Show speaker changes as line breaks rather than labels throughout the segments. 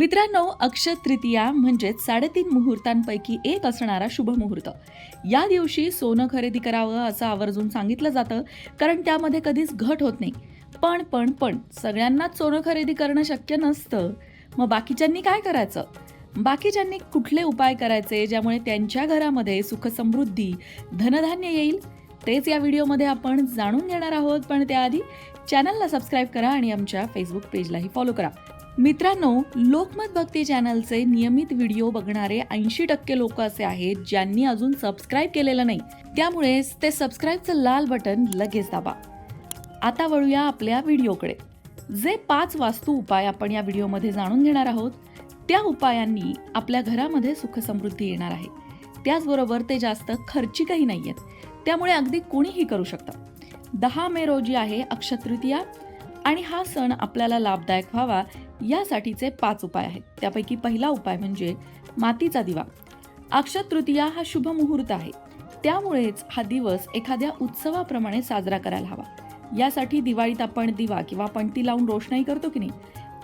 मित्रांनो अक्षय तृतीया म्हणजेच साडेतीन मुहूर्तांपैकी एक असणारा शुभ मुहूर्त. या दिवशी सोनं खरेदी करावं असं आवर्जून सांगितलं जातं कारण त्यामध्ये कधीच घट होत नाही. पण पण पण सगळ्यांनाच सोनं खरेदी करणं शक्य नसतं. मग बाकीच्यांनी काय करायचं? बाकीच्यांनी कुठले उपाय करायचे ज्यामुळे त्यांच्या घरामध्ये सुखसमृद्धी धनधान्य येईल? तेच या व्हिडिओमध्ये आपण जाणून घेणार आहोत. पण त्याआधी चॅनलला सबस्क्राईब करा आणि आमच्या फेसबुक पेजलाही फॉलो करा. मित्रांनो लोकमत भक्ती चॅनलचे नियमित व्हिडिओ बघणारे ऐंशी टक्के लोक असे आहेत ज्यांनी अजून सबस्क्राईब केलेलं नाही. त्यामुळे ते सबस्क्राईबचं लाल बटन लगेच दाबा. आता वळूया आपल्या व्हिडिओकडे. जे पाच वास्तू उपाय आपण या व्हिडिओमध्ये जाणून घेणार आहोत त्या उपायांनी आपल्या घरामध्ये सुखसमृद्धी येणार आहे. त्याचबरोबर ते जास्त खर्चिकही नाही आहेत त्यामुळे अगदी कोणीही करू शकतं. दहा मे रोजी आहे अक्षतृतीया आणि हा सण आपल्याला लाभदायक व्हावा यासाठीचे पाच उपाय आहेत. त्यापैकी पहिला उपाय म्हणजे मातीचा दिवा. अक्षत तृतीया हा शुभ मुहूर्त आहे. त्यामुळेच हा दिवस एखाद्या उत्सवाप्रमाणे साजरा करायला हवा. यासाठी दिवाळीत आपण दिवा किंवा पणती लावून रोषणाई करतो की नाही?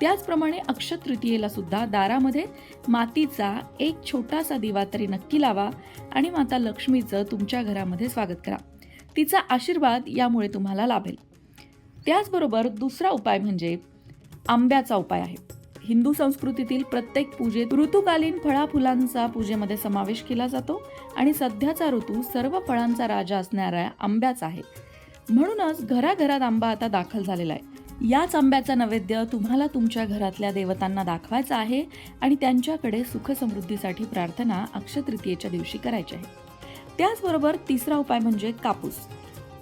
त्याचप्रमाणे अक्षत तृतीयेला सुद्धा दारामध्ये मातीचा एक छोटासा दिवा तरी नक्की लावा आणि माता लक्ष्मीचं तुमच्या घरामध्ये स्वागत करा. तिचा आशीर्वाद यामुळे तुम्हाला लाभेल. त्याचबरोबर दुसरा उपाय म्हणजे आंब्याचा उपाय आहे. हिंदू संस्कृतीतील प्रत्येक पूजेत ऋतुकालीन फळा फुलांचा पूजेमध्ये समावेश केला जातो आणि सध्याचा ऋतू सर्व फळांचा राजा असणाऱ्या आंब्याचा आहे. म्हणूनच घराघरात आंबा आता दाखल झालेला आहे. याच आंब्याचा नैवेद्य तुम्हाला तुमच्या घरातल्या देवतांना दाखवायचा आहे आणि त्यांच्याकडे सुखसमृद्धीसाठी प्रार्थना अक्षतृतीयेच्या दिवशी करायची आहे. त्याचबरोबर तिसरा उपाय म्हणजे कापूस.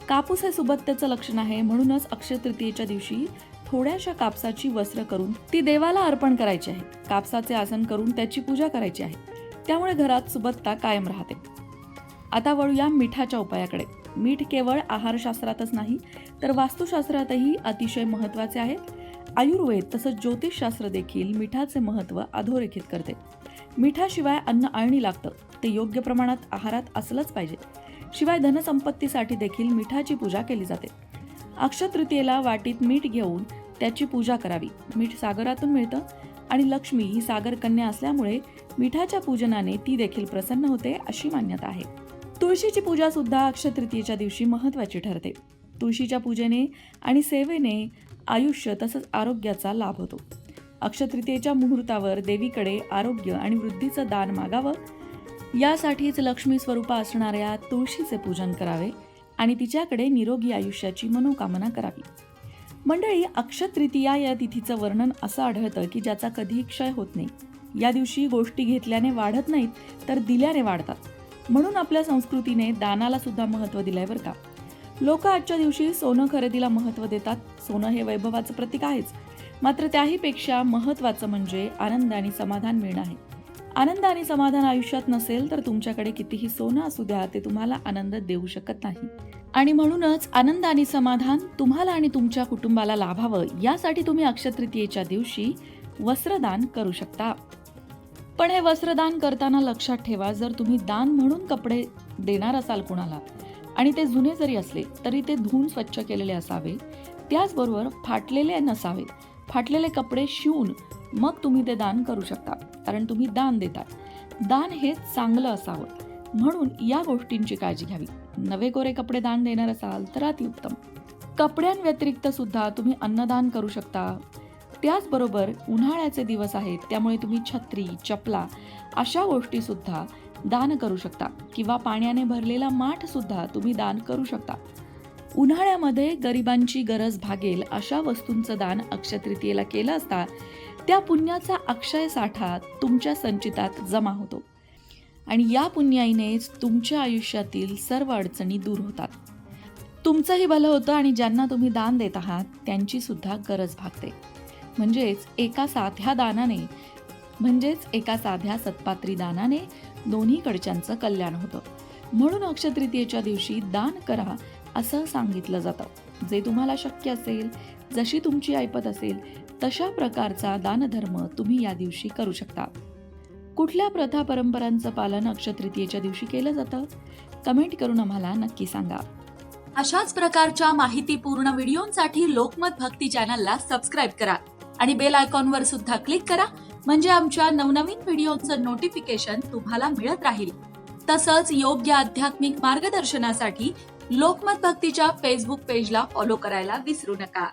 कापूस हे सुबत्तेचं लक्षण आहे. म्हणूनच अक्षय तृतीयेच्या दिवशी थोड्याशा कापसाची वस्त्र करून ती देवाला अर्पण करायची आहे. कापसाचे आसन करून त्याची पूजा करायची आहे. त्यामुळे घरात सुबत्ता कायम राहते. आता वळूया मिठाच्या उपायाकडे. मीठ केवळ आहारशास्त्रातच नाही तर वास्तुशास्त्रातही अतिशय महत्त्वाचे आहे. आयुर्वेद तसंच ज्योतिषशास्त्र देखील मिठाचे महत्त्व अधोरेखित करते. मिठाशिवाय अन्न आळणी लागतं. ते योग्य प्रमाणात आहारात असलंच पाहिजे. शिवाय धनसंपत्तीसाठी देखील मिठाची पूजा केली जाते. अक्षतृतीयेला वाटीत मीठ घेऊन त्याची पूजा करावी. मीठ सागरातून मिळतं आणि लक्ष्मी ही सागर कन्या असल्यामुळे मिठाच्या पूजनाने ती देखील प्रसन्न होते अशी मान्यता आहे. तुळशीची पूजा सुद्धा अक्षतृतीयेच्या दिवशी महत्त्वाची ठरते. तुळशीच्या पूजेने आणि सेवेने आयुष्य तसंच आरोग्याचा लाभ होतो. अक्षतृतीयेच्या मुहूर्तावर देवीकडे आरोग्य आणि वृद्धीचं दान मागावं यासाठीच लक्ष्मी स्वरूपा असणाऱ्या तुळशीचे पूजन करावे आणि तिच्याकडे निरोगी आयुष्याची मनोकामना करावी. मंडळी अक्षतृतीया या तिथीचं वर्णन असं आढळतं की ज्याचा कधीही क्षय होत नाही. या दिवशी गोष्टी घेतल्याने वाढत नाहीत तर दिल्याने वाढतात. म्हणून आपल्या संस्कृतीने दानाला सुद्धा महत्त्व दिलंय बरं का. लोक आजच्या दिवशी सोनं खरेदीला महत्त्व देतात. सोनं हे वैभवाचं प्रतीक आहेच. मात्र त्याहीपेक्षा महत्त्वाचं म्हणजे आनंद आणि समाधान मिळणं आहे. आनंद आणि समाधान आयुष्यात नसेल तर तुमच्याकडे कितीही सोनं असू द्या ते तुम्हाला आनंद देऊ शकत नाही. आणि म्हणूनच आनंद आणि समाधान तुम्हाला आणि तुमच्या कुटुंबाला लाभावं यासाठी तुम्ही अक्षतृतीयेच्या दिवशी वस्त्रदान करू शकता. पण हे वस्त्रदान करताना लक्षात ठेवा जर तुम्ही दान म्हणून कपडे देणार असाल कुणाला आणि ते जुने जरी असले तरी ते धुवून स्वच्छ केलेले असावे. त्याचबरोबर फाटलेले नसावे फाटलेले कपडे शिवून मग तुम्ही ते दान करू शकता. कारण तुम्ही दान देतात. दान हे चांगलं असावं. म्हणून या गोष्टींची काळजी घ्यावी. नवे कोरे कपडे दान देणार असाल तर अतिउत्तम कपड्यांव्यतिरिक्त सुद्धा तुम्ही अन्नदान करू शकता. त्याचबरोबर उन्हाळ्याचे दिवस आहेत त्यामुळे तुम्ही छत्री चपला अशा गोष्टी सुद्धा दान करू शकता किंवा पाण्याने भरलेला माठ सुद्धा तुम्ही दान करू शकता. उन्हाळ्यामध्ये गरिबांची गरज भागेल अशा वस्तूंचं दान अक्षतृतीयेला केलं असता त्या पुण्याचा अक्षय साठा तुमच्या संचितात जमा होतो. आणि या पुण्याईनेच तुमच्या आयुष्यातील सर्व अडचणी दूर होतात. तुमचंही भलं होतं आणि ज्यांना तुम्ही दान देत आहात त्यांची सुद्धा गरज भागते. म्हणजेच एका साध्या दानाने म्हणजेच एका साध्या सत्पात्री दानाने दोन्हीकडच्यांचं कल्याण होतं. म्हणून अक्षतृतीयेच्या दिवशी दान करा असं सांगितलं जातं. जे तुम्हाला शक्य असेल जशी तुमची ऐपत असेल तशा प्रकारचा दानधर्म तुम्ही या दिवशी करू शकता. कुठल्या प्रथा परंपरांचं पालन अक्षतृतीयेच्या दिवशी केलं जातं? कमेंट करून आम्हाला नक्की सांगा.
अशाच प्रकारच्या माहितीपूर्ण व्हिडिओंसाठी लोकमत भक्ती चॅनलला सबस्क्राईब करा आणि बेल आयकॉनवर सुद्धा क्लिक करा म्हणजे आमच्या नवनवीन व्हिडिओचं नोटिफिकेशन तुम्हाला मिळत राहील. तसंच योग्य आध्यात्मिक मार्गदर्शनासाठी लोकमत भक्तीच्या फेसबुक पेजला फॉलो करायला विसरू नका.